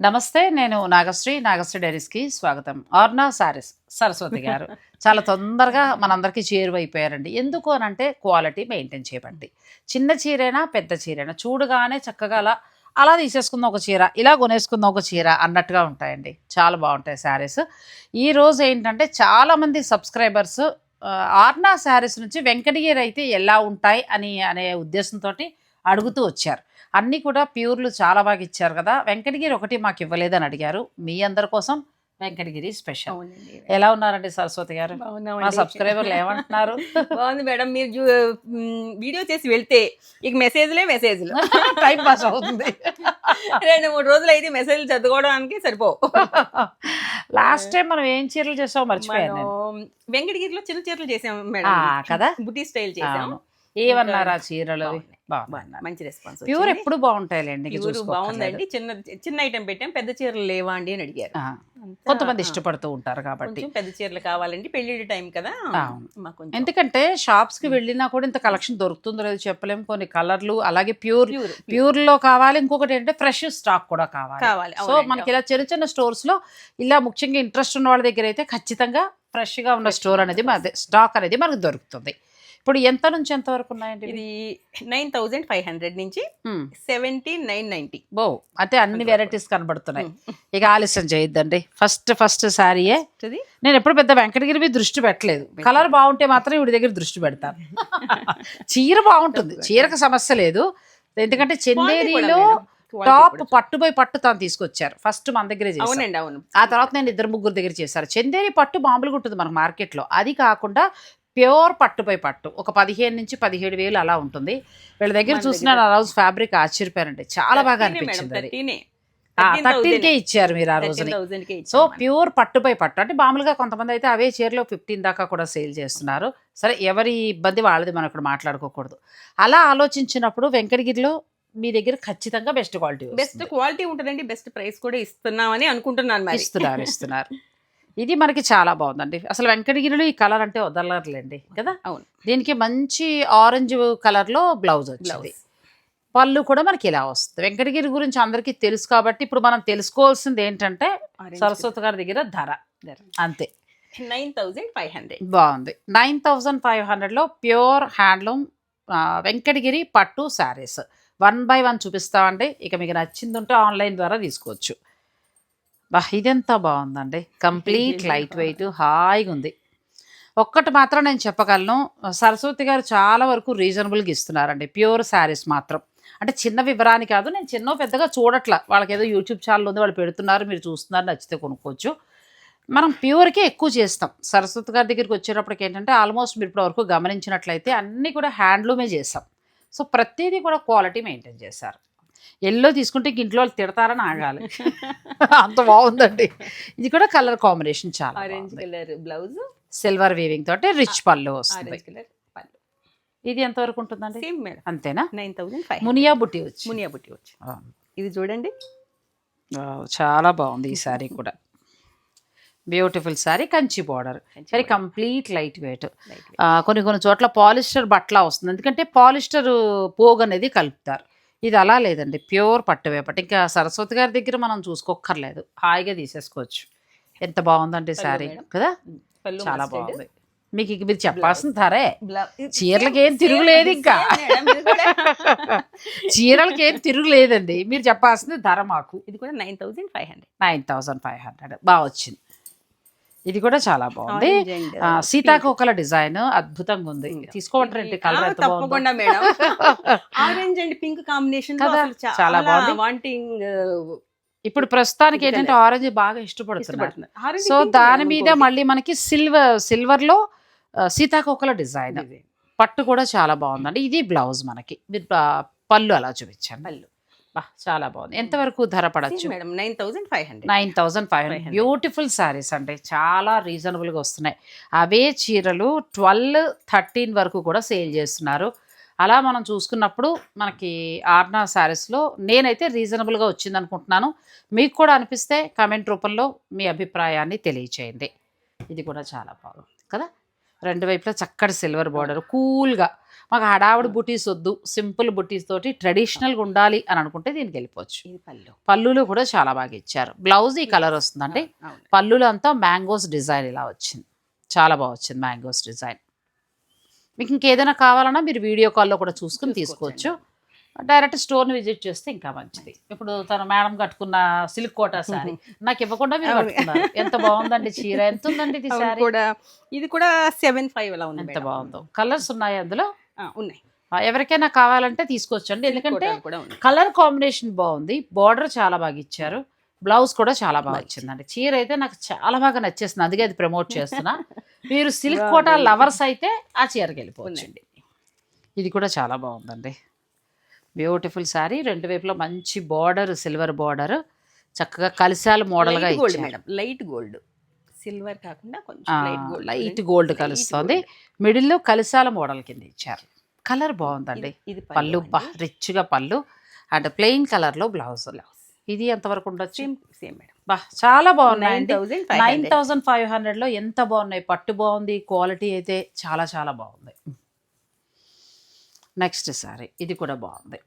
నమస్తే నేను నాగశ్రీ నాగశ్రీ డైరీస్కి స్వాగతం. ఆర్నా సారీస్ సరస్వతి గారు. చాలా తొందరగా మనందరికీ చేరువైపోయారండి. ఎందుకు అని అంటే క్వాలిటీ మెయింటైన్ చేయబండి చిన్న చీరైనా పెద్ద చీరైనా చూడగానే చక్కగా అలా అలా తీసేసుకున్న ఒక చీర ఇలా కొనేసుకున్న ఒక చీర అన్నట్టుగా ఉంటాయండి. చాలా బాగుంటాయి శారీస్ ఈ రోజు ఏంటంటే చాలామంది సబ్స్క్రైబర్స్ ఆర్నా శారీస్ నుంచి వెంకటగిరి అయితే ఎలా ఉంటాయి అని అనే ఉద్దేశంతో అడుగుతూ వచ్చారు. అన్నీ కూడా ప్యూర్లు చాలా బాగా ఇచ్చారు కదా! వెంకటగిరి ఒకటి మాకు ఇవ్వలేదని అడిగారు. మీ అందరి కోసం వెంకటగిరి స్పెషల్. ఎలా ఉన్నారండి సరస్వతి గారు? మా. సబ్స్క్రైబర్లు ఏమంటున్నారు బాగుంది మేడం. మీరు వీడియో చేసి వెళ్తే ఇక మెసేజ్లే మెసేజ్లు. టైం పాస్ అవుతుంది. రెండు మూడు రోజులు అయితే మెసేజ్లు చదువుకోవడానికి సరిపోవు. లాస్ట్ టైం మనం ఏం చీరలు చేసామో మర్చిపోయాను వెంకటగిరిలో చిన్న చీరలు చేసాం మేడం. కదా? బుటీ స్టైల్ చేసాం. అవును. ఏమన్నారా చీరలు మంచి రెస్పాన్స్ ప్యూర్ ఎప్పుడు బాగుంటాయిలేండి ప్యూర్. బాగుందండి. చిన్న చిన్న ఐటెం పెట్టాం పెద్ద చీరలు లేవా అండి అని అడిగారు. కొంతమంది ఇష్టపడుతూ ఉంటారు కాబట్టి. పెద్ద చీరలు కావాలండి పెళ్ళి టైం కదా. ఎందుకంటే షాప్స్కి వెళ్ళినా కూడా ఇంత కలెక్షన్ దొరుకుతుందో లేదో చెప్పలేము కొన్ని కలర్లు అలాగే ప్యూర్ ప్యూర్లో కావాలి. ఇంకొకటి ఏంటంటే ఫ్రెష్ స్టాక్ కూడా కావాలి. సో మనకి ఇలా చిన్న చిన్న స్టోర్స్లో ఇలా ముఖ్యంగా ఇంట్రెస్ట్ ఉన్న వాళ్ళ దగ్గర అయితే ఖచ్చితంగా ఫ్రెష్గా ఉన్న స్టోర్ అనేది మన స్టాక్ అనేది మనకు దొరుకుతుంది. ఇప్పుడు ఎంత నుంచి ఎంత వరకు ఉన్నాయండి? ఇది నైన్ థౌజండ్ ఫైవ్ హండ్రెడ్ నుంచి. సెవెంటీ నైన్ నైన్టీ బో అంటే అన్ని వెరైటీస్ కనబడుతున్నాయి. ఇక ఆలస్యం చేయొద్దండి. ఫస్ట్ ఫస్ట్ శారీయే. నేను ఎప్పుడు పెద్ద వెంకటగిరి మీద దృష్టి పెట్టలేదు. కలర్ బాగుంటే మాత్రం ఇవి దగ్గర దృష్టి పెడతాను. చీర బాగుంటుంది. చీరకు సమస్య లేదు. ఎందుకంటే చందేరిలో టాప్ పట్టుపోయి పట్టు తాను తీసుకొచ్చారు. ఫస్ట్ మన దగ్గరే అవునండి అవును. ఆ తర్వాత నేను ఇద్దరు ముగ్గురు దగ్గర చేశారు. చందేరి పట్టు మామూలుగా ఉంటుంది మనకు మార్కెట్లో. అది కాకుండా ప్యూర్ పట్టుపై పట్టు. ఒక పదిహేను నుంచి పదిహేడు వేలు అలా ఉంటుంది. వీళ్ళ దగ్గర చూసిన ఆ రోజు ఫ్యాబ్రిక్ ఆశ్చర్యపోయారండి చాలా బాగా అనిపించింది అది. థర్టీన్. కే ఇచ్చారు మీరు ఆ రోజుని. సో ప్యూర్ పట్టుపై పట్టు. అంటే మామూలుగా కొంతమంది అయితే అవే చీరలో ఫిఫ్టీన్ దాకా కూడా సేల్ చేస్తున్నారు. సరే ఎవరి ఇబ్బంది వాళ్ళది మనం ఇక్కడ మాట్లాడుకోకూడదు. అలా ఆలోచించినప్పుడు వెంకటగిరిలో మీ దగ్గర ఖచ్చితంగా బెస్ట్ క్వాలిటీ బెస్ట్ క్వాలిటీ ఉంటుందండి. బెస్ట్ ప్రైస్ కూడా ఇస్తున్నామని అనుకుంటున్నాను ఇస్తున్నారు ఇస్తున్నారు. ఇది మనకి చాలా బాగుందండి. అసలు వెంకటగిరిలో ఈ కలర్ అంటే వదలర్లేండి కదా? అవును. దీనికి మంచి ఆరెంజ్ కలర్లో బ్లౌజ్ వచ్చింది. పళ్ళు కూడా మనకి ఇలా వస్తుంది. వెంకటగిరి గురించి అందరికీ తెలుసు కాబట్టి ఇప్పుడు మనం తెలుసుకోవాల్సింది ఏంటంటే సరస్వతి గారి దగ్గర ధర. అంతే. Nine thousand five hundred. బాగుంది. నైన్ థౌజండ్ ఫైవ్ హండ్రెడ్లో ప్యూర్ హ్యాండ్లూమ్ వెంకటగిరి పట్టు శారీస్. వన్ బై వన్ చూపిస్తామండి. ఇక మీకు నచ్చింది ఉంటే ఆన్లైన్ ద్వారా తీసుకోవచ్చు. బా ఇదెంత బాగుందండి. కంప్లీట్ లైట్ వెయిట్ హాయిగా ఉంది. ఒక్కటి మాత్రం నేను చెప్పగలను సరస్వతి గారు చాలా వరకు రీజనబుల్గా ఇస్తున్నారండి. ప్యూర్ శారీస్ మాత్రం. అంటే చిన్న వివరాన్ని కాదు నేను చిన్న పెద్దగా చూడట్లా. వాళ్ళకి ఏదో యూట్యూబ్ ఛానల్ ఉంది వాళ్ళు పెడుతున్నారు మీరు చూస్తున్నారు నచ్చితే కొనుక్కోవచ్చు. మనం ప్యూర్కే ఎక్కువ చేస్తాం. సరస్వతి గారి దగ్గరికి వచ్చేటప్పటికి ఏంటంటే ఆల్మోస్ట్ మీరు ఇప్పటి వరకు గమనించినట్లయితే అన్నీ కూడా హ్యాండ్లూమే చేస్తాం. సో ప్రతిదీ కూడా క్వాలిటీ మెయింటైన్ చేశారు ఎల్లో తీసుకుంటే ఇంక ఇంట్లో వాళ్ళు తిడతారని ఆగాలి. అంత బాగుందండి. ఇది కూడా కలర్ కాంబినేషన్ చాలా orange colour blouse. Silver weaving తోటి రిచ్ పళ్ళు వస్తుంది. ఆరెంజ్ కలర్ పళ్ళు. ఇది ఎంతవరకు ఉంటుందండి? Same madam. అంతేనా? నైన్ థౌజండ్ ఫైవ్ మునియా బుట్టి వచ్చి. మునియా బుట్టి వచ్చి. ఆ, ఇది చూడండి. చాలా బాగుంది ఈ శారీ కూడా. బ్యూటిఫుల్ శారీ కంచి బార్డర్ సరే complete light weight Light weight. కొన్ని కొన్ని చోట్ల పాలిస్టర్ బట్ల వస్తుంది. ఎందుకంటే పాలిస్టర్ పోగు అనేది కలుపుతారు. ఇది అలా లేదండి. ప్యూర్ పట్టు వేపటి ఇంకా సరస్వతి గారి దగ్గర మనం చూసుకోక్కర్లేదు. హాయిగా తీసేసుకోవచ్చు. ఎంత బాగుందండి శారీ. కదా? చాలా. బాగుంది. మీకు ఇక మీరు చెప్పాల్సిన ధరే. చీరలకి ఏం తిరుగులేదు ఇంకా. చీరలకి ఏం తిరుగులేదండి. మీరు చెప్పాల్సింది ధర మాకు. ఇది కూడా nine thousand five hundred. Nine thousand five hundred. బాగా వచ్చింది. ఇది కూడా చాలా బాగుంది. uh, సీతాకోకల డిజైన్ అద్భుతంగా ఉంది తీసుకోమంటారంటే కలర్ తప్పకుండా madam. Orange and pink combination చాలా బాగుంది. వాంటింగ్ ఇప్పుడు ప్రస్తుతానికి ఏంటంటే. ఆరెంజ్ బాగా ఇష్టపడుతున్నారు. సో దాని మీద. మళ్ళీ మనకి సిల్వర్ సిల్వర్లో సీతాకోకల డిజైన్. పట్టు కూడా చాలా బాగుందండి. ఇది బ్లౌజ్ మనకి. మీరు పళ్ళు అలా చూపించండి. పళ్ళు. బా, చాలా బాగుంది. ఎంతవరకు ధర పడచ్చు? Madam nine thousand five hundred nine thousand five hundred. 500. Beautiful sarees అండి. చాలా రీజనబుల్గా వస్తున్నాయి. అవే చీరలు ట్వెల్వ్ థర్టీన్ వరకు కూడా సేల్ చేస్తున్నారు. అలా మనం చూసుకున్నప్పుడు మనకి ఆర్నా శారీస్లో నేనైతే రీజనబుల్గా వచ్చింది అనుకుంటున్నాను. మీకు కూడా అనిపిస్తే కామెంట్ రూపంలో మీ అభిప్రాయాన్ని తెలియచేయండి. ఇది కూడా చాలా బాగుంది కదా? రెండు వైపులా చక్కటి సిల్వర్ బార్డర్ కూల్గా మాకు హడావుడి బుటీస్ వద్దు సింపుల్ బుటీస్ తోటి ట్రెడిషనల్గా ఉండాలి అని అనుకుంటే దీనికి వెళ్ళిపోవచ్చు. పళ్ళు. పళ్ళులో కూడా చాలా బాగా ఇచ్చారు. బ్లౌజ్ ఈ కలర్ వస్తుందండి. అవును. పళ్ళులో అంతా మ్యాంగోస్ డిజైన్ ఇలా వచ్చింది. చాలా బాగా వచ్చింది మ్యాంగోస్ డిజైన్. మీకు ఇంకేదైనా కావాలన్నా మీరు వీడియో కాల్లో కూడా చూసుకుని తీసుకోవచ్చు. డైరెక్ట్ స్టోర్ని విజిట్ చేస్తే ఇంకా మంచిది. ఇప్పుడు తన మేడం కట్టుకున్న సిల్క్ కోటా శారీ నాకు ఇవ్వకుండా మీరు. కట్టుకున్నారు. ఎంత బాగుందండి చీర? ఎంత ఉందండి ఇది కూడా. ఇది కూడా సెవెన్ ఫైవ్ అలా ఉంది ఎంత. బాగుందో. కలర్స్ ఉన్నాయి అందులో. ఉన్నాయి. ఎవరికైనా కావాలంటే తీసుకోవచ్చండి. ఎందుకంటే కలర్ కాంబినేషన్ బాగుంది. బార్డర్ చాలా బాగా ఇచ్చారు. బ్లౌజ్ కూడా చాలా బాగా వచ్చిందండి. చీర అయితే నాకు చాలా బాగా నచ్చేసింది. అందుకే అది ప్రమోట్ చేస్తున్నా. మీరు సిల్క్. కోటా లవర్స్ అయితే ఆ చీరకి వెళ్ళిపోవచ్చు. ఉందండి ఇది కూడా చాలా బాగుందండి. బ్యూటిఫుల్ శారీ రెండు వైపులా మంచి బార్డర్ సిల్వర్ బార్డర్ చక్కగా కలిశాలు మోడల్గా ఇచ్చారు. మేడం లైట్ గోల్డ్ సిల్వర్ కాకుండా కొంచెం లైట్ గోల్డ్ కలుస్తుంది. మిడిల్లో కలిశాల మోడల్ కింద ఇచ్చారు. కలర్ బాగుందండి. ఇది పళ్ళు బా రిచ్గా పళ్ళు అండ్ ప్లెయిన్ కలర్లో బ్లౌజ్ ఇది ఎంతవరకు ఉండొచ్చు? Same madam. బా చాలా థౌసండ్ నైన్ థౌజండ్ ఫైవ్ హండ్రెడ్లో ఎంత బాగున్నాయి? పట్టు బాగుంది క్వాలిటీ అయితే చాలా చాలా బాగుంది. నెక్స్ట్ సారీ ఇది కూడా బాగుంది.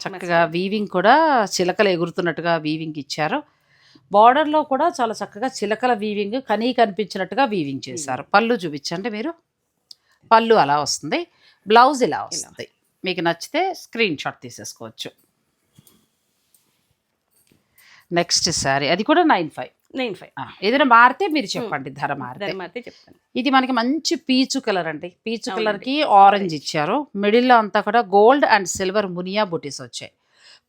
చక్కగా వీవింగ్ కూడా చిలకలు ఎగురుతున్నట్టుగా వీవింగ్ ఇచ్చారు. బార్డర్లో కూడా చాలా చక్కగా చిలకల వీవింగ్ కనీ కనిపించినట్టుగా వీవింగ్ చేశారు. పళ్ళు చూపించండి మీరు. పళ్ళు అలా వస్తుంది. బ్లౌజ్ ఇలా వస్తుంది. మీకు నచ్చితే స్క్రీన్ షాట్ తీసేసుకోవచ్చు. నెక్స్ట్ సారీ అది కూడా నైన్ ఫైవ్ నైన్ ఫైవ్ ఏదైనా మారితే మీరు చెప్పండి. ధర మారితే. చెప్తాను. ఇది మనకి మంచి పీచు కలర్ అండి. పీచు కలర్కి ఆరెంజ్ ఇచ్చారు. మిడిల్లో అంతా కూడా గోల్డ్ అండ్ సిల్వర్ మునియా బుటీస్ వచ్చాయి.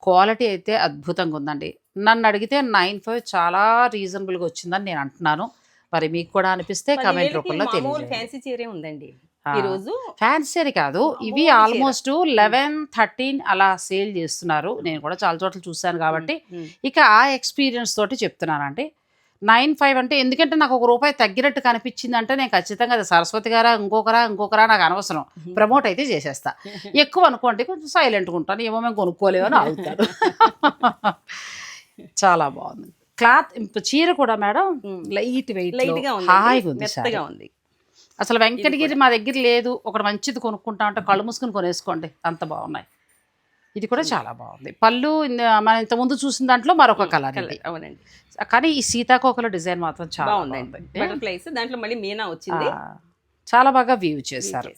క్వాలిటీ అయితే అద్భుతంగా ఉందండి. నన్ను అడిగితే నైన్ ఫైవ్ చాలా రీజనబుల్గా వచ్చిందని నేను అంటున్నాను. మరి మీకు కూడా అనిపిస్తే కమెంట్ రూపంలో తెలియజేయండి. ఫ్యాన్సీ చీరే ఉందండి. ఆ. ఈ రోజు ఫ్యాన్సీ కాదు. ఇవి. ఆల్మోస్ట్ లెవెన్ థర్టీన్ అలా సేల్ చేస్తున్నారు. నేను కూడా చాలా చోట్ల చూశాను కాబట్టి. ఇక ఆ ఎక్స్పీరియన్స్ తోటి చెప్తున్నానండి. నైన్ ఫైవ్ అంటే ఎందుకంటే నాకు ఒక రూపాయి తగ్గినట్టు కనిపించింది అంటే నేను ఖచ్చితంగా అది సరస్వతి గారా ఇంకొకరా ఇంకొకరా నాకు అనవసరం. ప్రమోట్ అయితే చేసేస్తా. ఎక్కువ అనుకోండి కొంచెం సైలెంట్గా ఉంటాను. ఏమో మేము కొనుక్కోలేమని ఆగుతాను చాలా బాగుంది. క్లాత్ చీర కూడా మేడం. లైట్ వెయిట్ హాయిగా ఉంది అసలు వెంకటగిరి మా దగ్గర లేదు. ఒకటి మంచిది కొనుక్కుంటా అంటే కళ్ళు మూసుకుని కొనేసుకోండి. అంత బాగున్నాయి. ఇది కూడా చాలా బాగుంది. పళ్ళు మనం ఇంత ముందు చూసిన దాంట్లో మరొక కలర్. అవునండి. కానీ ఈ సీతాకోకల డిజైన్ మాత్రం చాలా బాగుందండి. బటర్ఫ్లైస్ దాంట్లో మళ్ళీ మీనా వచ్చింది. చాలా బాగా వ్యూ చేశారు.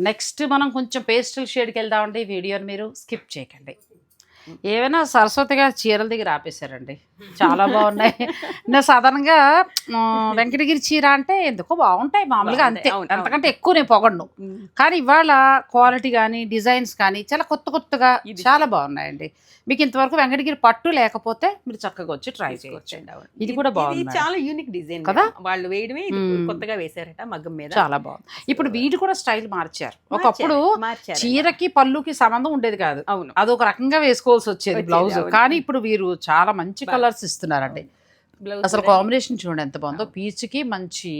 నెక్స్ట్ మనం కొంచెం పేస్టల్ షేడ్కి వెళ్దామండి. వీడియోని మీరు స్కిప్ చేయకండి. ఏమైనా సరస్వతి గారు చీరల దగ్గర ఆపేశారండి. చాలా బాగున్నాయి. నేను సాధారణంగా వెంకటగిరి చీర అంటే ఎందుకో బాగుంటాయి మామూలుగా అంతే. అంతకంటే ఎక్కువ నేను పొగడను. కానీ ఇవాళ క్వాలిటీ కానీ డిజైన్స్ కానీ చాలా కొత్త కొత్తగా చాలా బాగున్నాయండి. మీకు ఇంతవరకు వెంకటగిరి పట్టు లేకపోతే మీరు చక్కగా వచ్చి ట్రై చేయొచ్చు. ఇది కూడా బాగుంది. చాలా యూనిక్ డిజైన్ కదా? వాళ్ళు వేయడమే. కొత్తగా వేశారట మగ్గం మీద. చాలా బాగుంది. ఇప్పుడు వీటి కూడా స్టైల్ మార్చారు. ఒకప్పుడు. చీరకి పళ్ళుకి సంబంధం ఉండేది కాదు. అవును. అదొక రకంగా వేసుకోవాల్సి వచ్చేది వచ్చేది, బ్లౌజ్. కానీ ఇప్పుడు వీరు చాలా మంచి. కలర్స్ ఇస్తున్నారండి అసలు కాంబినేషన్ చూడండి ఎంత బాగుందో. పీచ్కి మంచి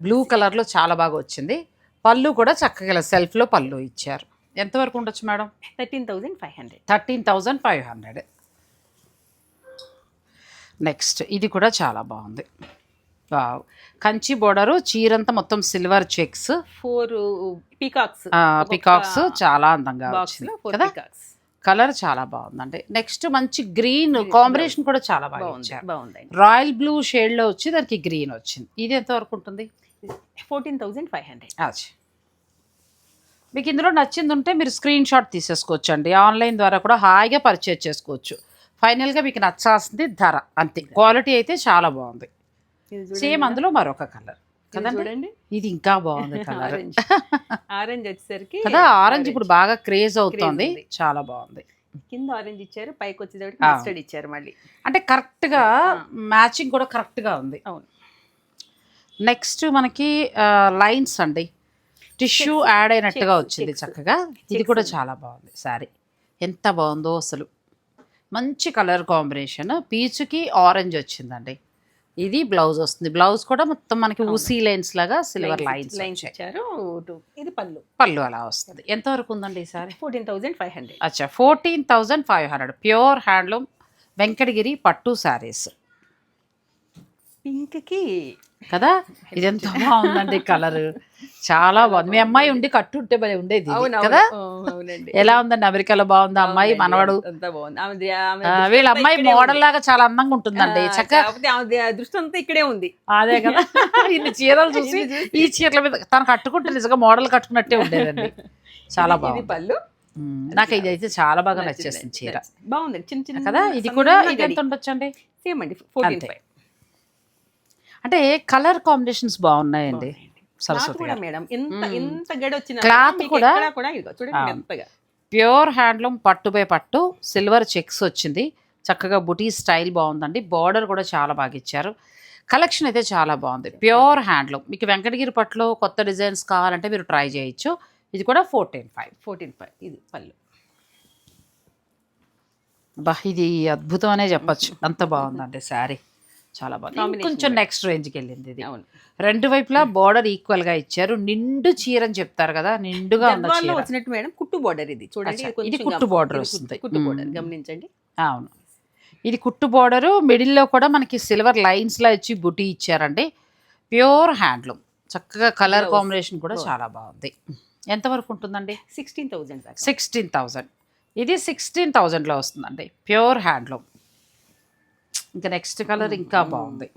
బ్లూ కలర్లో చాలా బాగా వచ్చింది. పళ్ళు కూడా చక్కగా సెల్ఫ్లో పళ్ళు ఇచ్చారు. ఎంతవరకు ఉండొచ్చు madam? Thirteen thousand five hundred. Thirteen thousand five hundred. Next ఇది కూడా చాలా బాగుంది. కంచి బోర్డరు చీరంతా మొత్తం silver checks four peacocks peacocks చాలా అందంగా వచ్చింది కదా? కలర్ చాలా బాగుందండి. నెక్స్ట్ మంచి గ్రీన్ కాంబినేషన్ కూడా చాలా బాగా బాగుంది బాగుందండి. రాయల్ బ్లూ షేడ్లో వచ్చి దానికి గ్రీన్ వచ్చింది. ఇది ఎంత వరకు ఉంటుంది? Fourteen thousand five hundred. మీకు ఇందులో నచ్చింది ఉంటే మీరు స్క్రీన్ షాట్ తీసేసుకోవచ్చు అండి ఆన్లైన్ ద్వారా కూడా హాయిగా పర్చేజ్ చేసుకోవచ్చు. ఫైనల్గా మీకు నచ్చాల్సింది ధర. అంతే. క్వాలిటీ అయితే చాలా బాగుంది. సేమ్ అందులో మరొక కలర్. చూడండి. ఇది ఇంకా బాగుంది కలర్. ఆరెంజ్ ఆరెంజ్ వచ్చేసరికి కదా ఆరెంజ్ ఇప్పుడు బాగా క్రేజ్ అవుతోంది. చాలా బాగుంది. కింద ఆరెంజ్ ఇచ్చారు పైకి ఆ. మస్టర్డ్ ఇచ్చారు మళ్ళీ. అంటే కరెక్ట్గా మ్యాచింగ్ కూడా కరెక్ట్గా ఉంది. అవును. నెక్స్ట్ మనకి లైన్స్ అండి. టిష్యూ యాడ్ అయినట్టుగా వచ్చింది. చక్కగా. ఇది కూడా. చాలా బాగుంది సారీ ఎంత బాగుందో అసలు. మంచి కలర్ కాంబినేషన్ పీచుకి ఆరెంజ్ వచ్చిందండి. ఇది బ్లౌజ్ వస్తుంది. బ్లౌజ్ కూడా మొత్తం మనకి ఊసీ లైన్స్ లాగా సిల్వర్ లైన్స్ లైన్స్ ఇచ్చారు. ఇది పళ్ళు. పళ్ళు అలా వస్తుంది. ఎంతవరకు ఉందండి ఈ sari? Fourteen thousand five hundred. అచ్చా fourteen thousand five hundred. Pure handloom Venkatagiri పట్టు శారీస్ పింక్కి కదా? ఇది ఎంత బాగుందండి కలర్. చాలా బాగుంది. మీ అమ్మాయి ఉండి కట్టుంటే భలే ఉండేది కదా? ఎలా ఉందండి? అమెరికాలో బాగుందా? అమ్మాయి మనవడు? వీళ్ళ అమ్మాయి మోడల్. లాగా చాలా అందంగా ఉంటుందండి. చక్కగా దృష్టి అంతా ఇక్కడే ఉంది. అదే కదా. ఇన్ని చీరలు చూసి ఈ చీరల మీద తను కట్టుకుంటే నిజంగా మోడల్ కట్టుకున్నట్టే ఉండేదండి. చాలా బాగుంది. పళ్ళు. నాకు ఇది అయితే చాలా బాగా నచ్చింది, నచ్చేసింది చీర. బాగుంది. చిన్న చిన్న కదా? ఇది కూడా ఇది ఎంత ఉండొచ్చండి? సేమ్ అండి ఫోర్టీన్. ఫైవ్. అంటే కలర్ కాంబినేషన్స్ బాగున్నాయండి క్లాత్ సరస్వతి కూడా మేడం ఎంత. ఎంత Cloth కూడా- కూడా ఇదిగో చూడండి ప్యూర్ హ్యాండ్లూమ్ పట్టు బై పట్టు సిల్వర్ చెక్స్ వచ్చింది. చక్కగా బుటీ స్టైల్ బాగుందండి. బార్డర్ కూడా చాలా బాగా ఇచ్చారు. కలెక్షన్ అయితే చాలా బాగుంది. Pure handloom. మీకు వెంకటగిరి పట్టులో కొత్త డిజైన్స్ కావాలంటే మీరు ట్రై చేయొచ్చు. ఇది కూడా ఫోర్టీన్ ఫైవ్. Fourteen five. ఇది పళ్ళు. బా ఇది అద్భుతం అనే చెప్పొచ్చు. అంత బాగుందండి శారీ. చాలా బాగుంది. కొంచెం. నెక్స్ట్ రేంజ్కి వెళ్ళింది ఇది. అవును. రెండు వైపులా బార్డర్ ఈక్వల్గా ఇచ్చారు. నిండు చీర అని చెప్తారు కదా నిండుగా వచ్చినట్టు మేడం కుట్టు బార్డర్ ఇది. చూడండి ఇది కుట్టు ఇది వస్తుంది. కుట్టు బార్డర్. గమనించండి. అవును. ఇది కుట్టు బార్డరు మిడిల్లో కూడా మనకి సిల్వర్ లైన్స్లో ఇచ్చి బుటీ ఇచ్చారండి. ప్యూర్ హ్యాండ్లూమ్ చక్కగా కలర్. కాంబినేషన్ కూడా. చాలా బాగుంది. ఎంతవరకు ఉంటుందండి? సిక్స్టీన్ థౌసండ్ దాకా. సిక్స్టీన్ థౌజండ్ ఇది సిక్స్టీన్ థౌజండ్లో వస్తుందండి. ప్యూర్ హ్యాండ్లూమ్ ఇంకా నెక్స్ట్ కలర్ ఇంకా బాగుంది.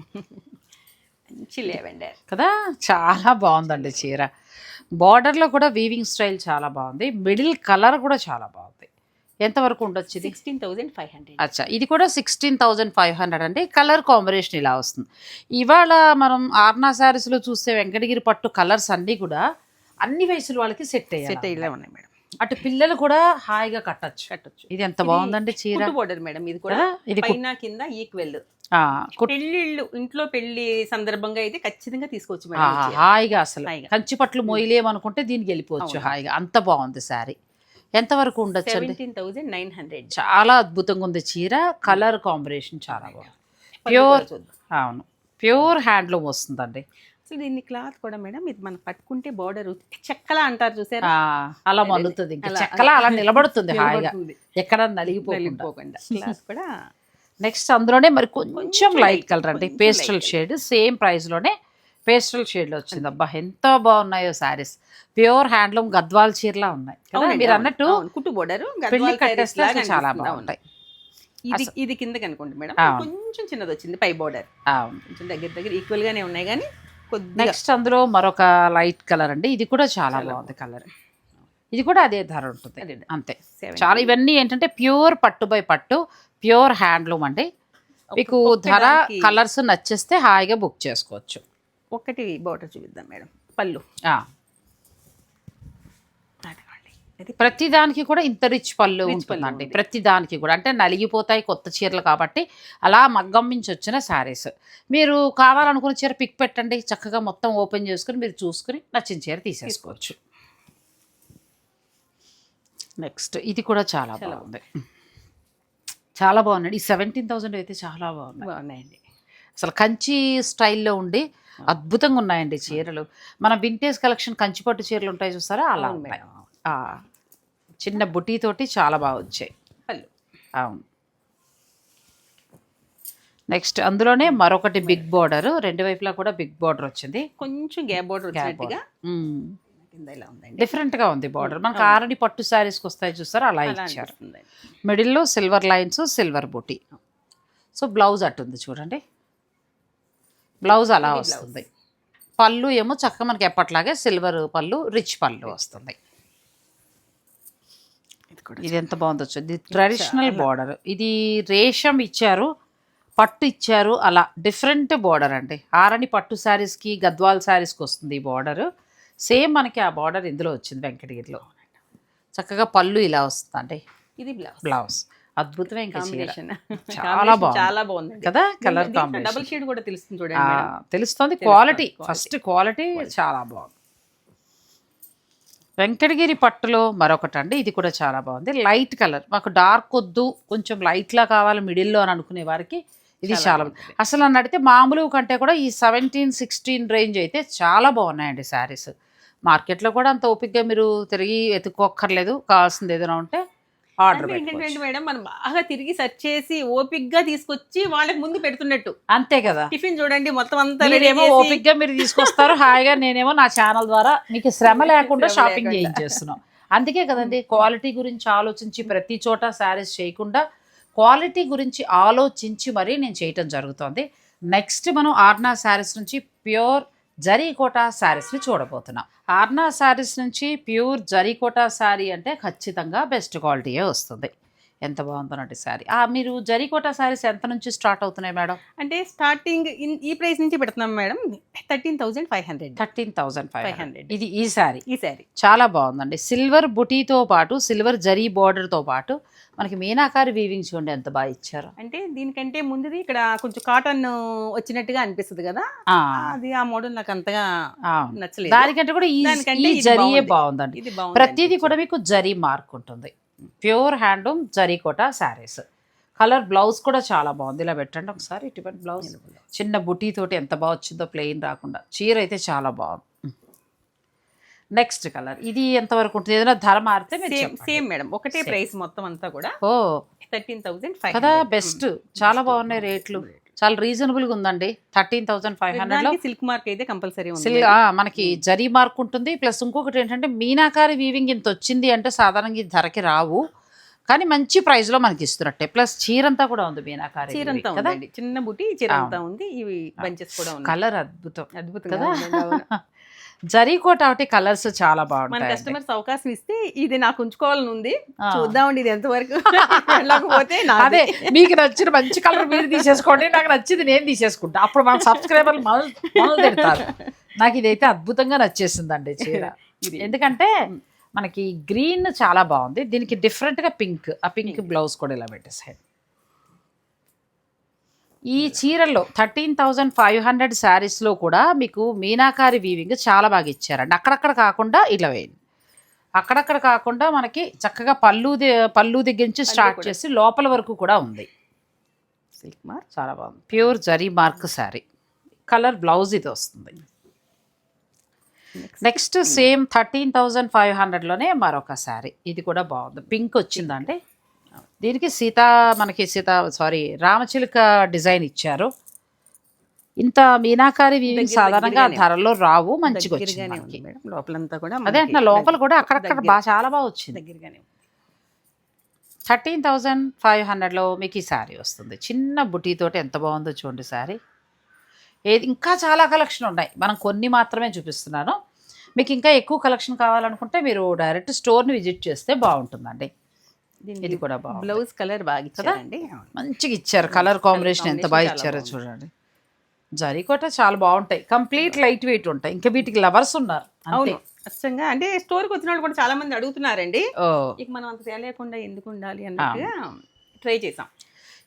మంచి లేవెండర్. కదా? చాలా బాగుందండి చీర. బార్డర్లో కూడా వీవింగ్ స్టైల్ చాలా బాగుంది. మిడిల్ కలర్ కూడా చాలా బాగుంది. ఎంతవరకు ఉండొచ్చు ఇది? సిక్స్టీన్ థౌసండ్ ఫైవ్ హండ్రెడ్ అచ్చా ఇది కూడా సిక్స్టీన్ థౌజండ్ ఫైవ్ హండ్రెడ్ అండి. కలర్ కాంబినేషన్ ఇలా వస్తుంది. ఇవాళ మనం ఆర్నా శారీస్లో చూస్తే వెంకటగిరి పట్టు కలర్స్ అన్నీ కూడా అన్ని వయసుల వాళ్ళకి సెట్ సెట్ అయ్యాయి అయ్యేలా ఉన్నాయి మేడం. అటు పిల్లలు కూడా హాయిగా కట్టచ్చు. కట్టొచ్చు. ఇది ఎంత బాగుందండి చీర? Border madam. ఇది కూడా? ఇది పైన కింద ఈక్వెల్. పెళ్ళిళ్ళు ఇంట్లో పెళ్ళి సందర్భంగా అయితే ఖచ్చితంగా తీసుకోవచ్చు మేడం. హాయిగా అసలు. కంచి పట్లు మొయ్యలేమనుకుంటే దీనికి వెళ్ళిపోవచ్చు. హాయిగా. అంత బాగుంది శారీ. ఎంతవరకు ఉండొచ్చు అండి సెవెంటీన్ థౌసండ్ నైన్ హండ్రెడ్ చాలా అద్భుతంగా ఉంది చీర. కలర్ కాంబినేషన్ చాలా బాగుంది. ప్యూర్ అవును. ప్యూర్ హ్యాండ్లూమ్ వస్తుందండి. అసలు దీన్ని క్లాత్ కూడా మేడం ఇది మనం పట్టుకుంటే బార్డర్ చెక్కలా అంటారు చూసారా? అలా మల్లుతుంది చెక్కలా అలా నిలబడుతుంది హాయిగా. ఎక్కడ నలిగిపోకుండా. క్లాత్ కూడా నెక్స్ట్ అందులోనే మరి కొంచెం లైట్ కలర్ అండి. పేస్టల్ షేడ్ సేమ్ ప్రైస్లోనే పేస్టల్ షేడ్లో వచ్చింది. అబ్బా ఎంత బాగున్నాయో సారీస్ ప్యూర్ హ్యాండ్లూమ్ గద్వాల్ చీరలా ఉన్నాయి. కదా మీరు అన్నట్టు కుట్టు బార్డర్ పెళ్ళి కట్టేస్తే చాలా బాగుంటాయి. ఇది ఇది కిందకి అనుకోండి మేడం. కొంచెం చిన్నది వచ్చింది పై బార్డర్. కొంచెం దగ్గర దగ్గర ఈక్వల్ గానే ఉన్నాయి కానీ నెక్స్ట్ అందులో మరొక లైట్ కలర్ అండి. ఇది కూడా చాలా బాగుంది కలర్. ఇది కూడా అదే ధర ఉంటుంది. అంతే. చాలా ఇవన్నీ ఏంటంటే ప్యూర్ పట్టు బై పట్టు ప్యూర్ హ్యాండ్లూమ్ అండి. మీకు ధర కలర్స్ నచ్చేస్తే హాయిగా బుక్ చేసుకోవచ్చు. ఒకటి బార్డర్ చూపిద్దాం మేడం. పళ్ళు. ఇది ప్రతి దానికి కూడా ఇంత రిచ్ పళ్ళు ఉంటుందండి. ప్రతి దానికి కూడా. అంటే నలిగిపోతాయి కొత్త చీరలు కాబట్టి అలా మగ్గం నుంచి వచ్చిన శారీస్. మీరు కావాలనుకున్న చీర పిక్ పెట్టండి. చక్కగా మొత్తం ఓపెన్ చేసుకుని మీరు చూసుకుని నచ్చిన చీర తీసేసుకోవచ్చు. నెక్స్ట్ ఇది కూడా చాలా బాగుంది. చాలా బాగుందండి ఈ సెవెంటీన్ థౌసండ్ అయితే చాలా బాగుంది బాగున్నాయండి. అసలు కంచి స్టైల్లో ఉండి అద్భుతంగా ఉన్నాయండి చీరలు. మన వింటేజ్ కలెక్షన్ కంచి పట్టు చీరలు ఉంటాయి చూస్తారా అలా ఉన్నాయి. చిన్న బుటీ తోటి చాలా బాగా వచ్చాయి. పళ్ళు. అవును. నెక్స్ట్ అందులోనే మరొకటి బిగ్ బార్డర్. రెండు వైపులా కూడా బిగ్ బార్డర్ వచ్చింది. కొంచెం గ్యాప్ బార్డర్ వచ్చినట్టుగా మ్మ్. కింద ఇలా ఉందండి. Different గా ఉంది బార్డర్. మనకు ఆల్రెడీ పట్టు శారీస్కి వస్తాయి చూస్తారా అలా ఇచ్చారు. మిడిల్లో సిల్వర్ లైన్స్ సిల్వర్ బుటీ. సో బ్లౌజ్ అట్టుంది చూడండి. బ్లౌజ్ అలా. వస్తుంది. పళ్ళు ఏమో చక్కగా మనకి ఎప్పట్లాగే సిల్వర్ పళ్ళు రిచ్ పళ్ళు వస్తుంది. కూడా ఇది ఎంత బాగుందో. ఇది ట్రెడిషనల్ బార్డర్ ఇది రేషం ఇచ్చారు పట్టు ఇచ్చారు అలా డిఫరెంట్ బార్డర్ అండి. ఆరని పట్టు శారీస్కి గద్వాల్ శారీస్కి వస్తుంది ఈ బార్డర్ సేమ్ మనకి ఆ బార్డర్ ఇందులో వచ్చింది వెంకటగిరిలో. చక్కగా పళ్ళు ఇలా వస్తుందండి. ఇది బ్లౌజ్ బ్లౌజ్ అద్భుతమే ఇంకా చీర. కాంబినేషన్ చాలా బాగుంది. చాలా బాగుంది కదా? కలర్ డబుల్ కాంబినేషన్ షేడ్ కూడా తెలుస్తుంది చూడండి. తెలుస్తుంది. క్వాలిటీ. ఫస్ట్ క్వాలిటీ చాలా బాగుంది. వెంకటగిరి పట్టులో మరొకటి అండి ఇది కూడా చాలా బాగుంది. Light colour. మాకు డార్క్ వద్దు కొంచెం లైట్లా కావాలి మిడిల్లో అని అనుకునే వారికి ఇది చాలా అసలు నన్ను అడిగితే మామూలు కంటే కూడా ఈ సెవెంటీన్ సిక్స్టీన్ రేంజ్ అయితే చాలా బాగున్నాయండి శారీస్. మార్కెట్లో కూడా అంత ఓపిక్గా మీరు తిరిగి ఎత్తుక్కోక్కర్లేదు కావాల్సింది ఏదైనా ఉంటే ఆర్డర్ ఏంటంటే మేడం మనం బాగా తిరిగి సెర్చ్ చేసి ఓపిక్గా తీసుకొచ్చి వాళ్ళకి ముందు పెడుతున్నట్టు. అంతే కదా. టిఫిన్ చూడండి మొత్తం అంతా మీరేమో ఓపిక్గా మీరు తీసుకొస్తారు. హాయిగా నేనేమో నా ఛానల్ ద్వారా మీకు శ్రమ లేకుండా షాపింగ్. చేయించేస్తున్నాం. అందుకే కదండి క్వాలిటీ గురించి ఆలోచించి ప్రతి చోట శారీస్ చేయకుండా క్వాలిటీ గురించి ఆలోచించి మరీ నేను చేయటం జరుగుతుంది. నెక్స్ట్ మనం ఆర్నా శారీస్ నుంచి ప్యూర్ జరీకోటా శారీస్ని చూడబోతున్నాం. ఆర్నా శారీస్ నుంచి ప్యూర్ జరీకోటా శారీ అంటే ఖచ్చితంగా బెస్ట్ క్వాలిటీయే వస్తుంది. ఎంత బాగుందన్నట్టు శారీ. మీరు జరీకోట శారీస్ ఎంత నుంచి స్టార్ట్ అవుతున్నాయి మేడం? అంటే స్టార్టింగ్ ఈ ప్రైస్ నుంచి పెడుతున్నాం madam thirteen thousand five hundred. Thirteen thousand five hundred. ఇది ఈ శారీ. ఈ శారీ. చాలా బాగుందండి. సిల్వర్ బుటీతో పాటు సిల్వర్ జరీ బార్డర్తో పాటు మనకి మీనాకారి వీవింగ్ చూడండి ఎంత బాగా ఇచ్చారు. అంటే దీనికంటే ముందుది ఇక్కడ కొంచెం కాటన్ వచ్చినట్టుగా అనిపిస్తుంది కదా? ఆ, అది ఆ మోడల్ నాకు అంతగా ఆ. నచ్చలేదు. దానికంటే కూడా ఈ బాగుంది. బాగుందండి. ప్రతిదీ కూడా మీకు జరీ మార్క్ ఉంటుంది. Pure handloom zari Kota saris. Colour blouse కూడా చాలా బాగుంది. ఇలా పెట్టండి ఒకసారి. ఇటువంటి బ్లౌజ్. చిన్న బుటీ తోటి ఎంత బాగా వచ్చిందో ప్లెయిన్ రాకుండా. చీర అయితే చాలా బాగుంది. Next colour. ఇది ఎంతవరకు ఉంటుంది? ఏదైనా ధర మారితే మీరు సేమ్ మేడం. ఒకటే. ప్రైస్ మొత్తం అంతా కూడా ఓ. థర్టీన్ థౌసండ్ ఫైవ్ కదా బెస్ట్. చాలా బాగున్నాయి రేట్లు. చాలా రీజనబుల్గా ఉందండి. థర్టీన్ థౌసండ్ ఫైవ్ హండ్రెడ్లో సిల్క్ మార్క్ అయితే కంపల్సరీ ఉంది సిల్ ఆ, మనకి జరీ మార్క్ ఉంటుంది. ప్లస్ ఇంకొకటి ఏంటంటే మీనాకారి వీవింగ్ ఇంత వచ్చింది అంటే సాధారణంగా ఈ ధరకి రావు. కానీ మంచి ప్రైస్లో మనకి ఇస్తున్నట్టే. ప్లస్ చీరంతా కూడా ఉంది మీనాకారి చీరంతా కదా? చిన్న బుట్టి చీర అంతా ఉంది. ఇవి బంచెస్ కూడా కలర్ అద్భుతం. అద్భుతంగా కదా. జరీ కోట ఒకటి కలర్స్ చాలా మన బాగుంటాయి కస్టమర్స్ అవకాశం ఇస్తే ఇది నాకు ఉంచుకోవాలని ఉంది. చూద్దామండి ఇది ఎంతవరకు. వెళ్ళకపోతే. అదే మీకు నచ్చిన మంచి కలర్ మీరు తీసేసుకోండి నాకు నచ్చింది నేను తీసేసుకుంటా. అప్పుడు మన సబ్స్క్రైబర్లు మనల్ని తిడతారు. నాకు ఇదైతే అద్భుతంగా నచ్చేసిందండి చీర. ఎందుకంటే మనకి గ్రీన్ చాలా బాగుంది. దీనికి different గా పింక్ ఆ పింక్ బ్లౌజ్ కూడా ఇలా పెట్టేసాయి ఈ చీరల్లో థర్టీన్ థౌజండ్ ఫైవ్ హండ్రెడ్ శారీస్లో కూడా మీకు మీనాకారి వీవింగ్ చాలా బాగా ఇచ్చారండి. అక్కడక్కడ కాకుండా ఇలా వేయండి. అక్కడక్కడ కాకుండా మనకి చక్కగా పళ్ళు పళ్ళు దగ్గర నుంచి స్టార్ట్. చేసి లోపల వరకు కూడా ఉంది. సిల్క్ మార్క్ చాలా బాగుంది. Pure zari mark sari. Colour blouse ఇది వస్తుంది. Next same thirteen thousand five హండ్రెడ్లోనే మరొక శారీ. ఇది కూడా బాగుంది. పింక్ వచ్చిందండి దీనికి సీతా మనకి సీత సారీ రామచిలుక డిజైన్ ఇచ్చారు. ఇంత మీనాకారి వీవింగ్ సాధారణంగా. ధరల్లో రావు మంచిగా వచ్చింది మనకి. లోపలంతా కూడా అదే అంటున్నా లోపల కూడా అక్కడక్కడ బాగా చాలా బాగా వచ్చింది. దగ్గరగానే. థర్టీన్ థౌజండ్ ఫైవ్ హండ్రెడ్లో మీకు ఈ శారీ వస్తుంది. చిన్న బుటీతోటి ఎంత బాగుందో చూడండి శారీ ఏది ఇంకా చాలా కలెక్షన్ ఉన్నాయి. మనం కొన్ని మాత్రమే చూపిస్తున్నాను. మీకు ఇంకా ఎక్కువ కలెక్షన్ కావాలనుకుంటే మీరు డైరెక్ట్ స్టోర్ని విజిట్ చేస్తే బాగుంటుందండి. ఇది కూడా బాగుంది. బ్లౌజ్ కలర్ బాగా ఇచ్చారండి. మంచిగా ఇచ్చారు. కలర్ కాంబినేషన్ ఎంత బాగా ఇచ్చారో. చూడండి. జరీకోట చాలా బాగుంటాయి. కంప్లీట్ లైట్ వెయిట్ ఉంటాయి. ఇంకా వీటికి లవర్స్ ఉన్నారు. అవును. అచ్చంగా అంటే స్టోర్కి వచ్చిన వాళ్ళు కూడా చాలా మంది అడుగుతున్నారండి. ఇక మనం అంత తేలేకుండా ఎందుకు ఉండాలి అన్నట్టుగా ట్రై చేసాం.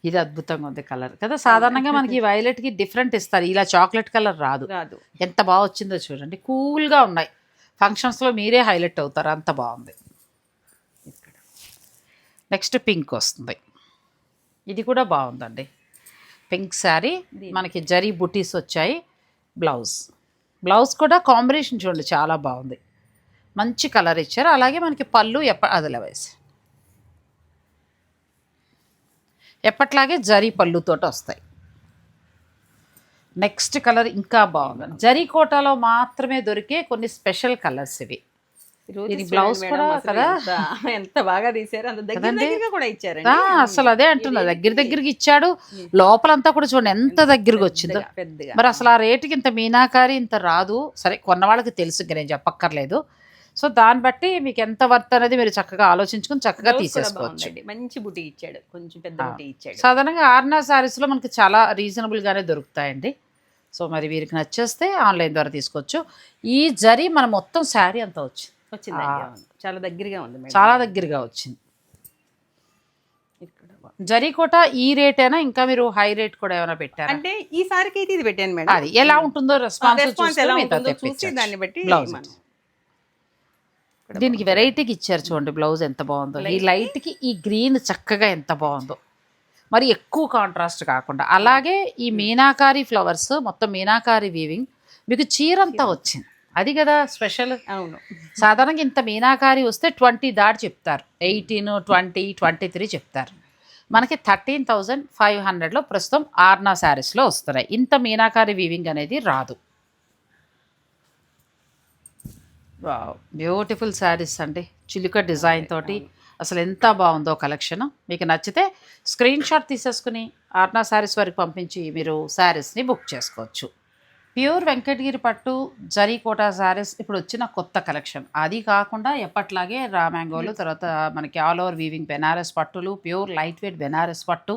ఇది అద్భుతంగా ఉంది కలర్ కదా? సాధారణంగా మనకి వైలెట్కి డిఫరెంట్ ఇస్తారు. ఇలా చాక్లెట్ కలర్ రాదు. రాదు. ఎంత బాగా వచ్చిందో చూడండి. కూల్గా ఉన్నాయి. ఫంక్షన్స్లో మీరే హైలైట్ అవుతారు. అంత బాగుంది. నెక్స్ట్ పింక్ వస్తుంది. ఇది కూడా బాగుందండి. పింక్ శారీ మనకి జరీ బుటీస్ వచ్చాయి బ్లౌజ్. బ్లౌజ్ కూడా కాంబినేషన్ చూడండి చాలా బాగుంది. మంచి కలర్ ఇచ్చారు. అలాగే మనకి పళ్ళు ఎప్ప అదిలా వేసి. ఎప్పట్లాగే జరీ పళ్ళుతోటి వస్తాయి. నెక్స్ట్ కలర్ ఇంకా బాగుంది. జరీ కోటాలో మాత్రమే దొరికే కొన్ని స్పెషల్ కలర్స్ ఇవి. బ్లౌజ్ కూడా కదా? ఎంత- బాగా తీసారు అంత దగ్గర? దగ్గరగా కూడా అసలు అదే అంటున్నా. దగ్గర దగ్గరికి ఇచ్చాడు. లోపలంతా కూడా చూడండి ఎంత దగ్గరకు వచ్చిందో. మరి అసలు ఆ రేటుకి ఇంత మీనాకారి ఇంత రాదు. సరే కొన్న వాళ్ళకి తెలుసు ఇంకా నేను చెప్పక్కర్లేదు. సో దాన్ని బట్టి మీకు ఎంత వర్త్ అనేది మీరు చక్కగా ఆలోచించుకుని చక్కగా తీసేసుకోవచ్చు. మంచి బుటీ ఇచ్చాడు. కొంచెం పెద్ద. బుటీ ఇచ్చాడు. సాధారణంగా ఆర్నా శారీస్లో మనకి చాలా రీజనబుల్గానే దొరుకుతాయండి. సో మరి వీరికి నచ్చేస్తే ఆన్లైన్ ద్వారా తీసుకోవచ్చు. ఈ జరీ మన మొత్తం శారీ అంతా వచ్చింది. అవును. చాలా దగ్గరగా ఉంది మేడం. చాలా దగ్గరగా వచ్చింది. ఇక్కడ. జరీకోట ఈ రేటేనా? ఇంకా మీరు హై రేట్ కూడా ఏమైనా పెట్టారా? అంటే ఈ సారికి అయితే ఇది పెట్టాను మేడం. అది ఎలా ఉంటుందో రెస్పాన్స్ రెస్పాన్స్ ఎలా ఉంటుందో చూసి దాన్ని బట్టి బ్లౌజ్ మనం దీనికి వెరైటీకి ఇచ్చారు చూడండి బ్లౌజ్ ఎంత బాగుందో. ఈ లైట్కి? ఈ గ్రీన్ చక్కగా ఎంత బాగుందో. మరి ఎక్కువ కాంట్రాస్ట్ కాకుండా. అలాగే ఈ మీనాకారి ఫ్లవర్స్ మొత్తం మీనాకారి వీవింగ్ మీకు చీర అంతా వచ్చింది. అది కదా స్పెషల్. అవును. సాధారణంగా ఇంత మీనాకారి వస్తే ట్వంటీ దాటి చెప్తారు. ఎయిటీన్ ట్వంటీ ట్వంటీ త్రీ చెప్తారు. మనకి థర్టీన్ థౌజండ్ ఫైవ్ హండ్రెడ్లో ప్రస్తుతం ఆర్నా శారీస్లో వస్తున్నాయి. ఇంత మీనాకారి వీవింగ్ అనేది రాదు. బ్యూటిఫుల్ శారీస్ అండి. చిలుక డిజైన్ తోటి అసలు ఎంత బాగుందో కలెక్షన్. మీకు నచ్చితే స్క్రీన్ షాట్ తీసేసుకుని ఆర్నా శారీస్ వరకు పంపించి మీరు శారీస్ని బుక్ చేసుకోవచ్చు. ప్యూర్ వెంకటగిరి పట్టు జరీకోట శారీస్ ఇప్పుడు వచ్చిన కొత్త కలెక్షన్. అది కాకుండా ఎప్పట్లాగే రామ్యాంగోలు తర్వాత మనకి ఆల్ ఓవర్ వీవింగ్ బెనారస్ పట్టులు ప్యూర్ లైట్ వెయిట్ బెనారస్ పట్టు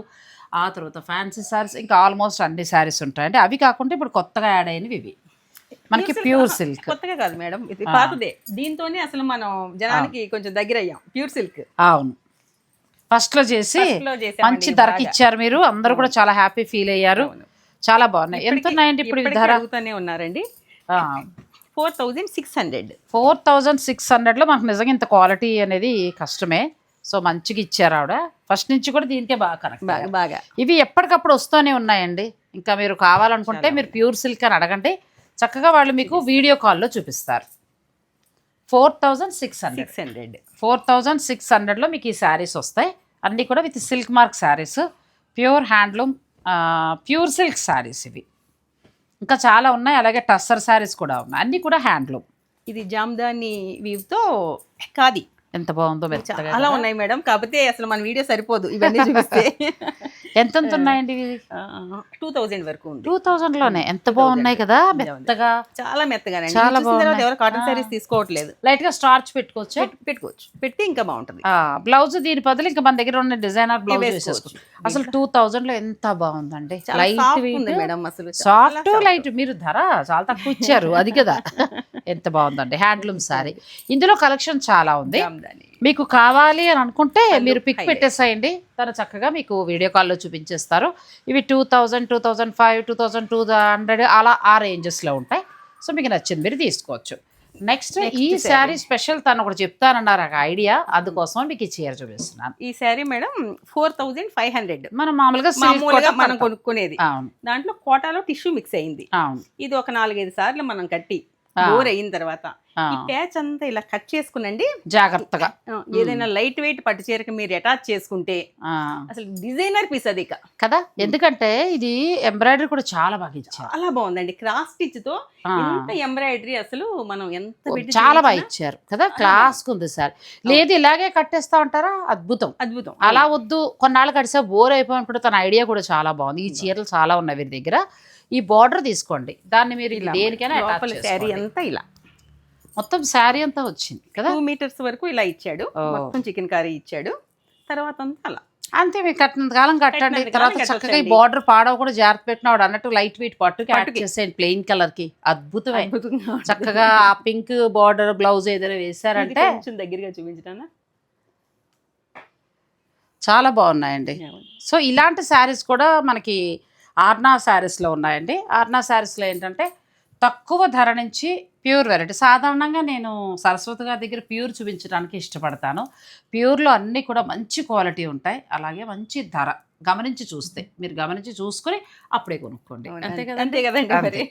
ఆ తర్వాత ఫ్యాన్సీ శారీస్ ఇంకా ఆల్మోస్ట్ అన్ని శారీస్ ఉంటాయండి అవి కాకుండా ఇప్పుడు కొత్తగా యాడ్ అయినవి ఇవి. మనకి ప్యూర్ సిల్క్. కొత్తగా కాదు మేడం ఇది పాతదే. దీంతోనే అసలు మనం జనానికి కొంచెం దగ్గర అయ్యాం ప్యూర్ సిల్క్. అవును. ఫస్ట్లో చేసి మంచి ధరకి ఇచ్చారు మీరు. అందరూ కూడా చాలా హ్యాపీ ఫీల్ అయ్యారు. చాలా బాగున్నాయి. ఎంత ఉన్నాయండి ఇప్పుడు ధర? అడుగుతూనే ఉన్నారండి. Four thousand six hundred. Four thousand six హండ్రెడ్లో మనకు నిజంగా ఇంత క్వాలిటీ అనేది కష్టమే. సో మంచిగా ఇచ్చారు ఆవిడ. ఫస్ట్ నుంచి కూడా దీనికే బాగా కనెక్ట్ బాగా బాగా. ఇవి ఎప్పటికప్పుడు వస్తూనే ఉన్నాయండి. ఇంకా మీరు కావాలనుకుంటే మీరు ప్యూర్ సిల్క్ అని అడగండి. చక్కగా వాళ్ళు మీకు వీడియో కాల్లో చూపిస్తారు. Four thousand six hundred. Six hundred. Four thousand six హండ్రెడ్లో మీకు ఈ శారీస్ వస్తాయి. అన్నీ కూడా with silk mark saris. Pure handloom pure silk saris ఇవి. ఇంకా చాలా ఉన్నాయి అలాగే టస్సర్ శారీస్ కూడా ఉన్నాయి. అన్నీ కూడా హ్యాండ్లూమ్. ఇది జామ్దాని వీవ్తో కాది. ఎంత బాగుందో మెత్తగా అలా ఉన్నాయి మేడం. కాకపోతే అసలు మన వీడియో సరిపోదు. ఇవన్నీ చూపిస్తే. ఎంతెంత ఉన్నాయండి ఇవి టూ థౌజండ్ వరకు టూ థౌజండ్లోనే ఎంత బాగున్నాయి కదా మెత్తగా. చాలా మెత్తగానే. చాలా బాగున్నాయి. ఎవరు కాటన్ సారీస్ తీసుకోవట్లేదు. లైట్గా స్టార్చ్ పెట్టుకోవచ్చు? పెట్- పెట్టుకోవచ్చు. పెట్టి ఇంకా బాగుంటుంది. బ్లౌజ్ దీని బదులు ఇంకా మన దగ్గర ఉన్న డిజైనర్ బ్లౌజ్ అసలు టూ థౌజండ్లో ఎంత బాగుందండి? లైట్ మేడం అసలు. సాఫ్ట్ లైట్ మీరు ధర చాలా తక్కువ ఇచ్చారు అది కదా. ఎంత బాగుందండి. హ్యాండ్లూమ్ సారీ ఇందులో కలెక్షన్ చాలా ఉంది. జామ్దాని మీకు కావాలి అని అనుకుంటే మీరు పిక్. పెట్టేసేయండి. తను చక్కగా మీకు వీడియో కాల్లో చూపించేస్తారు. ఇవి two thousand two thousand five two thousand two hundred అలా ఆ రేంజెస్లో ఉంటాయి. సో మీకు నచ్చింది మీరు తీసుకోవచ్చు. నెక్స్ట్ ఈ శారీ స్పెషల్ తను ఒకటి చెప్తానన్నారు ఒక ఐడియా అందుకోసం మీకు ఈ చీర చూపిస్తున్నాను. ఈ sari madam four thousand five hundred మనం మామూలుగా మామూలుగా మనం. కొనుక్కునేది. దాంట్లో కోటాలో టిష్యూ మిక్స్ అయింది. అవును. ఇది ఒక నాలుగైదు సార్లు మనం కట్టి. బోర్ అయిన తర్వాత ఈ ప్యాచ్ అంతా ఇలా కట్ చేసుకునండి. జాగ్రత్తగా. ఏదైనా లైట్ వెయిట్ పట్టు చీరకి మీరు అటాచ్ చేసుకుంటే అసలు డిజైనర్ పీస్ అది కదా? ఎందుకంటే ఇది ఎంబ్రాయిడరీ కూడా చాలా బాగా ఇచ్చారు. చాలా బాగుందండి. క్రాస్ స్టిచ్తో. ఎంత ఎంబ్రాయిడరీ అసలు మనం ఎంత చాలా బాగా ఇచ్చారు కదా? క్లాస్ ఉంది సార్. లేదు ఇలాగే కట్టేస్తా ఉంటారా? అద్భుతం. అద్భుతం. అలా వద్దు. కొన్నాళ్ళు కడిసే బోర్ అయిపోయినప్పుడు తన ఐడియా కూడా చాలా బాగుంది. ఈ చీరలు చాలా ఉన్నాయి వీరి దగ్గర. ఈ బార్డర్ తీసుకోండి. దాన్ని మీరు ఇలా దేనికైనా శారీ. అంతా ఇలా. మొత్తం శారీ అంతా వచ్చింది కదా? టూ మీటర్స్ వరకు ఇలా ఇచ్చాడు. మొత్తం చికెన్ కర్రీ ఇచ్చాడు. తర్వాత అంతా అలా. అంతే మీకు కట్టినంత కాలం కట్టండి. తర్వాత చక్కగా ఈ. బార్డర్ పాడవ కూడా జాగ్రత్త పెట్టినాడు అన్నట్టు లైట్ వెయిట్ పట్టుకి. చేసేయండి ప్లెయిన్ కలర్కి. అద్భుతమే. చక్కగా ఆ పింక్ బార్డర్ బ్లౌజ్ ఏదైనా వేసారంటే కొంచెం దగ్గరగా చూపించడానా చాలా బాగున్నాయండి. సో ఇలాంటి శారీస్ కూడా మనకి ఆర్నా శారీస్లో ఉన్నాయండి. ఆర్నా శారీస్లో ఏంటంటే తక్కువ ధర నుంచి ప్యూర్ వెరైటీ సాధారణంగా నేను సరస్వతి గారి దగ్గర ప్యూర్ చూపించడానికి ఇష్టపడతాను. ప్యూర్లో అన్నీ కూడా మంచి క్వాలిటీ ఉంటాయి. అలాగే మంచి ధర. గమనించి చూస్తే. మీరు గమనించి చూసుకొని అప్పుడే కొనుక్కోండి. అంతే కదా? అంతే కదండి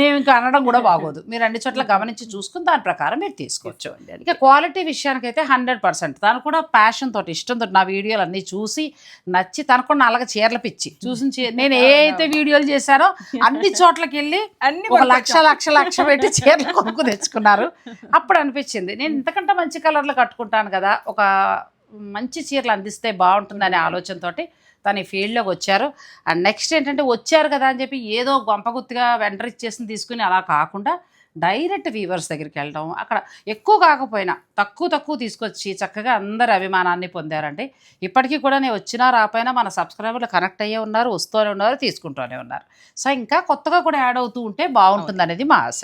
నేను ఇంకా అనడం కూడా బాగోదు. మీరు అన్ని చోట్ల గమనించి చూసుకుని దాని ప్రకారం మీరు తీసుకోవచ్చు. ఇక క్వాలిటీ విషయానికి అయితే హండ్రెడ్ పర్సెంట్. తను కూడా ప్యాషన్ తోటి ఇష్టంతో నా వీడియోలు అన్నీ చూసి నచ్చి తనకు కూడా అలాగే చీరలు పిచ్చి. చూసి నేను ఏ అయితే వీడియోలు చేశానో అన్ని చోట్లకి వెళ్ళి అన్ని ఒక లక్ష లక్ష లక్ష పెట్టి చీరలు కొనుక్కు తెచ్చుకున్నారు. అప్పుడు అనిపించింది. నేను ఇంతకంటే మంచి కలర్లు కట్టుకుంటాను కదా ఒక మంచి చీరలు అందిస్తే బాగుంటుందనే ఆలోచనతోటి తను ఈ ఫీల్డ్లోకి వచ్చారు. అండ్ నెక్స్ట్ ఏంటంటే వచ్చారు కదా అని చెప్పి ఏదో గొంపగుత్తిగా వెంటర్ ఇచ్చేసి తీసుకుని అలా కాకుండా డైరెక్ట్ వీవర్స్ దగ్గరికి వెళ్ళడం అక్కడ ఎక్కువ కాకపోయినా తక్కువ తక్కువ తీసుకొచ్చి చక్కగా అందరి అభిమానాన్ని పొందారండి ఇప్పటికీ కూడా నేను వచ్చినా రాపోయినా మన సబ్స్క్రైబర్లు కనెక్ట్ అయ్యే ఉన్నారు వస్తూనే ఉన్నారు తీసుకుంటూనే ఉన్నారు. సో ఇంకా కొత్తగా కూడా యాడ్ అవుతూ ఉంటే బాగుంటుంది అనేది మా ఆశ.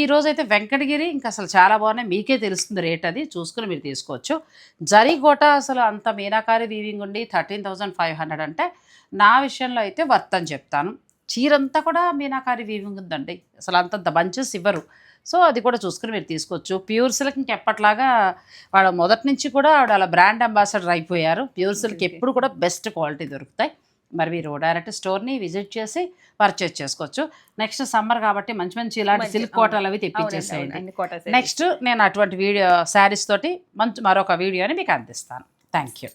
ఈ రోజు అయితే వెంకటగిరి ఇంకా అసలు చాలా బాగున్నాయి. మీకే తెలుస్తుంది రేట్ అది చూసుకుని మీరు తీసుకోవచ్చు. జరీగోట అసలు అంత మీనాకారి వీవింగ్ ఉండి థర్టీన్ థౌజండ్ ఫైవ్ హండ్రెడ్ అంటే నా విషయంలో అయితే వర్త్ అని చెప్తాను. చీరంతా కూడా మీనాకారి వీవింగ్ ఉందండి. అసలు అంత బంచెస్ ఇవ్వరు. సో అది కూడా చూసుకుని మీరు తీసుకోవచ్చు. ప్యూర్ సిల్క్ ఇంకెప్పట్లాగా వాళ్ళ మొదటి నుంచి కూడా ఆవిడ అలా బ్రాండ్ అంబాసిడర్ అయిపోయారు. ప్యూర్ సిల్క్ ఎప్పుడు కూడా బెస్ట్ క్వాలిటీ దొరుకుతాయి. మరి మీరు డైరెక్ట్ స్టోర్ని విజిట్ చేసి పర్చేస్ చేసుకోవచ్చు. నెక్స్ట్ సమ్మర్ కాబట్టి మంచి మంచి ఇలాంటి సిల్క్. కోటలు అవి తెప్పించేసేయండి. నెక్స్ట్ నేను అటువంటి వీడియో శారీస్ తోటి మంచి మరొక వీడియోని మీకు అందిస్తాను. Thank you